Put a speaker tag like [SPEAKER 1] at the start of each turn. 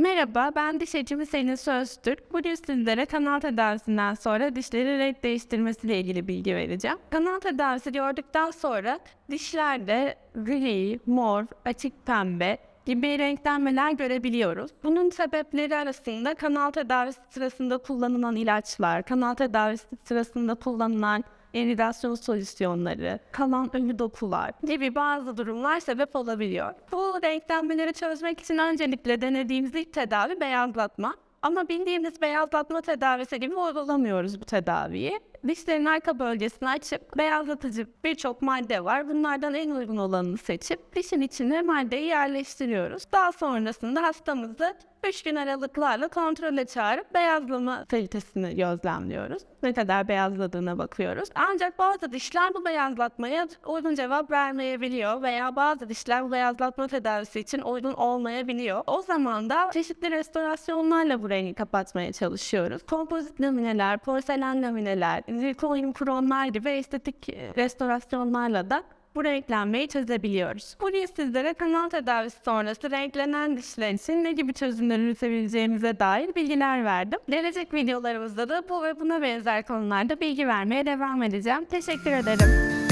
[SPEAKER 1] Merhaba, ben diş hekimi Selin Söztürk. Bugün sizlere kanal tedavisinden sonra dişleri renk değiştirmesiyle ilgili bilgi vereceğim. Kanal tedavisi gördükten sonra dişlerde gri, mor, açık pembe gibi renklenmeler görebiliyoruz. Bunun sebepleri arasında kanal tedavisi sırasında kullanılan ilaçlar, kanal tedavisi sırasında kullanılan iridasyon solüsyonları, kalan ölü dokular gibi bazı durumlar sebep olabiliyor. Bu renklenmeleri çözmek için öncelikle denediğimiz ilk tedavi beyazlatma. Ama bildiğimiz beyazlatma tedavisi gibi uygulamıyoruz bu tedaviyi. Dişlerin arka bölgesini açıp beyazlatıcı birçok madde var. Bunlardan en uygun olanını seçip dişin içine maddeyi yerleştiriyoruz. Daha sonrasında hastamızı 3 gün aralıklarla kontrole çağırıp beyazlama kalitesini gözlemliyoruz. Ne kadar beyazladığına bakıyoruz. Ancak bazı dişler bu beyazlatmaya uygun cevap vermeyebiliyor veya bazı dişler bu beyazlatma tedavisi için uygun olmayabiliyor. O zaman da çeşitli restorasyonlarla bu rengi kapatmaya çalışıyoruz. Kompozit lamineler, porselen lamineler, zirkonyum kronlar gibi estetik e, restorasyonlarla da bu renklenmeyi çözebiliyoruz. Bugün sizlere kanal tedavisi sonrası renklenen dişler için ne gibi çözümler üretebileceğimize dair bilgiler verdim. Gelecek videolarımızda da bu ve buna benzer konularda bilgi vermeye devam edeceğim. Teşekkür ederim.